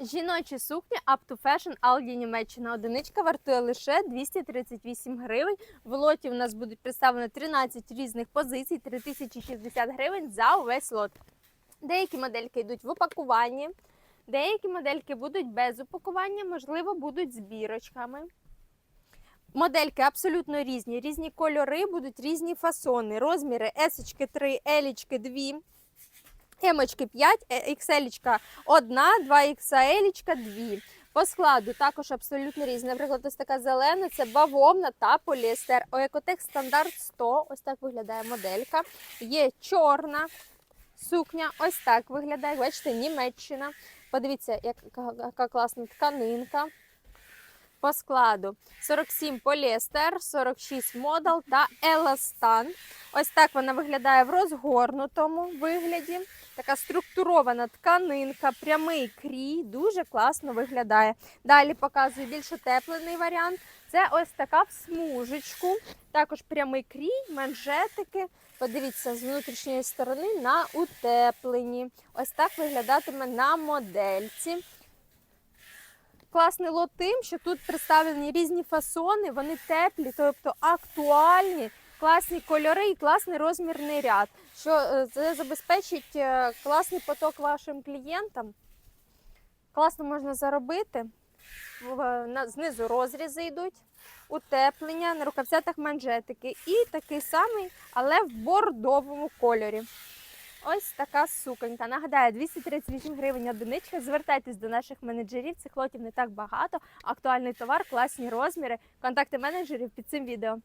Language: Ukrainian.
Жіночі сукні Up to Fashion Aldi Німеччина. Одиничка вартує лише 238 гривень. В лоті у нас будуть представлені 13 різних позицій, 3060 гривень за увесь лот. Деякі модельки йдуть в упакуванні, деякі модельки будуть без упакування, можливо, будуть з бірочками. Модельки абсолютно різні, різні кольори, будуть різні фасони, розміри S 3, L 2. Емочки 5, XL 1, 2 XL 2. По складу також абсолютно різні. Наприклад, ось така зелена це бавовна та поліестер. Оекотек стандарт 100. Ось так виглядає моделька. Є чорна сукня. Ось так виглядає. Бачите, Німеччина. Подивіться, яка класна тканинка. По складу 47 поліестер, 46 модал та еластан. Ось так вона виглядає в розгорнутому вигляді. Така структурована тканинка, прямий крій, дуже класно виглядає. Далі показую більш утеплений варіант. Це ось така в смужечку, також прямий крій, манжетики. Подивіться з внутрішньої сторони на утеплені. Ось так виглядатиме на модельці. Класний лот тим, що тут представлені різні фасони, вони теплі, тобто актуальні, класні кольори і класний розмірний ряд, що е, це забезпечить е, класний поток вашим клієнтам. Класно можна заробити. Знизу розрізи йдуть, утеплення, на рукавцятах манжетики. І такий самий, але в бордовому кольорі. Ось така суконька. Нагадаю, 238 гривень одиничка. Звертайтесь до наших менеджерів. Цих лотів не так багато. Актуальний товар, класні розміри. Контакти менеджерів під цим відео.